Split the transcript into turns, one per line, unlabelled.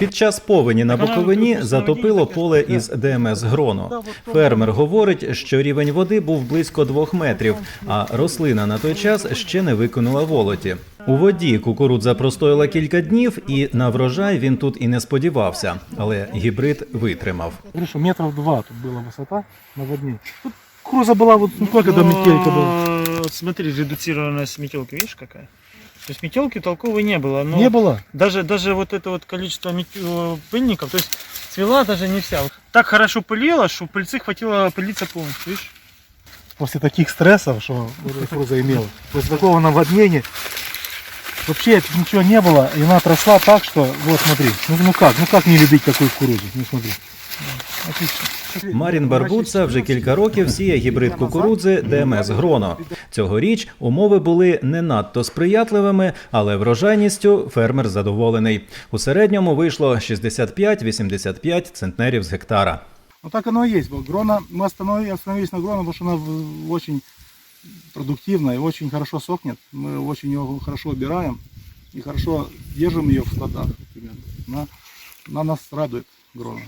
Під час повені на Буковині затопило поле із ДМС Гроно. Фермер говорить, що рівень води був близько двох метрів, а рослина на той час ще не виконала волоті. У воді кукурудза простояла кілька днів, і на врожай він тут і не сподівався, але гібрид витримав.
Говорю, что метров два тут была высота наводнения. Тут круза была вот ну, сколько до метелька была?
Но, Вот смотри, редуцированная с метелки, видишь какая? То есть метелки толковой не было. Но
Не было.
Даже, даже вот это вот количество мет- э, пыльников, то есть цвела даже не вся. Так хорошо пылила, что пыльцы хватило пылиться полностью, видишь?
После таких стрессов, что круза имела. После такого наводнения вообще ничего не было. И она отросла так, что вот смотри. Ну, ну как? Ну как не любить такую кукурузу? Ну смотри.
Марін Барбуца вже кілька років сіє гібрид кукурудзи ДМС Гроно. Цьогоріч умови були не надто сприятливими, але врожайністю фермер задоволений. У середньому вийшло 65-85 центнерів з гектара.
Ну так оно и есть. Грона, мы остановились, на Грона, потому что она в- очень продуктивная и очень хорошо сохнет. Мы очень ее хорошо убираем и хорошо держим ее в складах. она нас радует, Грона.